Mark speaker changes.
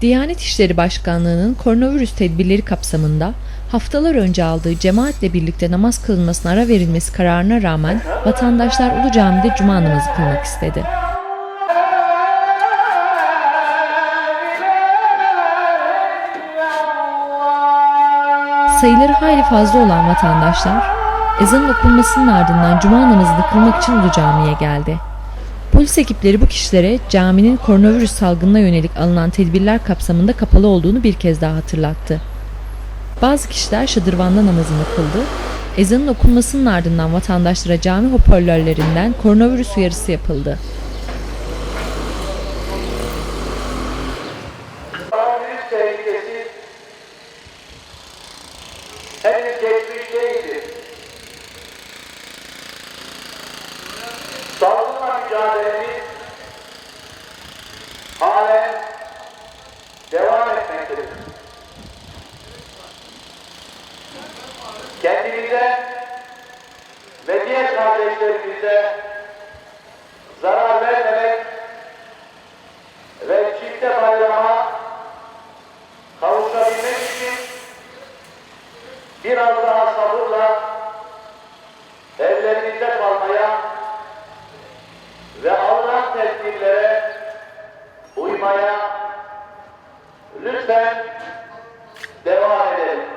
Speaker 1: Diyanet İşleri Başkanlığı'nın koronavirüs tedbirleri kapsamında haftalar önce aldığı cemaatle birlikte namaz kılınmasına ara verilmesi kararına rağmen vatandaşlar Ulu Cami'de cuma namazı kılmak istedi. Sayıları hayli fazla olan vatandaşlar ezanın okunmasının ardından cuma namazını kılmak için Ulu Cami'ye geldi. Polis ekipleri bu kişilere caminin koronavirüs salgınına yönelik alınan tedbirler kapsamında kapalı olduğunu bir kez daha hatırlattı. Bazı kişiler şadırvanda namazını kıldı. Ezanın okunmasının ardından vatandaşlara cami hoparlörlerinden koronavirüs uyarısı yapıldı.
Speaker 2: Koronavirüs tehlikesi. Mücadelemiz halen devam etmektedir. Kendimize ve diğer kardeşlerimize zarar vermemek ve çifte bayrama kavuşabilmek için biraz daha sabırla evlerimizde kalmaya ve alınan tedbirlere uymaya lütfen devam edelim.